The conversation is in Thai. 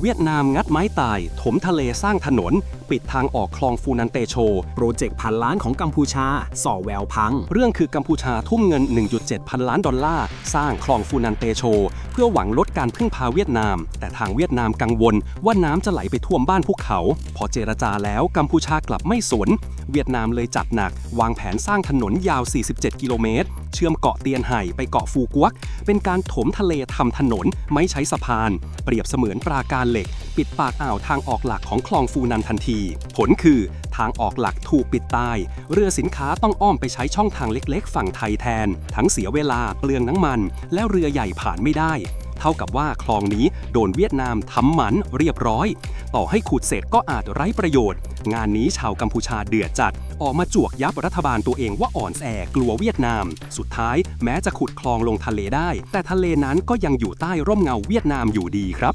เวียดนามงัดไม้ตาย ถมทะเลสร้างถนนปิดทางออกคลองฟูนันเตโช โปรเจกต์พันล้านของกัมพูชา ส่อแววพัง เรื่องคือกัมพูชาทุ่มเงิน 1.7 พันล้านดอลลาร์ สร้างคลองฟูนันเตโช เพื่อหวังลดการพึ่งพาเวียดนาม แต่ทางเวียดนามกังวลว่าน้ำจะไหลไปท่วมบ้านพวกเขา พอเจรจาแล้วกัมพูชากลับไม่สน เวียดนามเลยจัดหนัก วางแผนสร้างถนนยาว 47 กิโลเมตร เชื่อมเกาะเตียนไห่ไปเกาะฟูกวกเป็นการถมทะเลทำถนนไม่ใช้สะพาน เปรียบเสมือนปราการเหล็ก ปิดปากอ่าวทางออกหลักของคลองฟูนันทันที ผลคือทางออกหลักถูกปิดตาย เรือสินค้าต้องอ้อมไปใช้ช่องทางเล็กๆ ฝั่งไทยแทน ทั้งเสียเวลาเปลืองน้ำมัน และเรือใหญ่ผ่านไม่ได้ เท่ากับว่าคลองนี้โดนเวียดนามทำหมันเรียบร้อย ต่อให้ขุดเสร็จก็อาจไร้ประโยชน์ งานนี้ชาวกัมพูชาเดือดจัด ออกมาจวกยับรัฐบาลตัวเองว่าอ่อนแอกลัวเวียดนาม สุดท้ายแม้จะขุดคลองลงทะเลได้ แต่ทะเลนั้นก็ยังอยู่ใต้ร่มเงาเวียดนามอยู่ดีครับ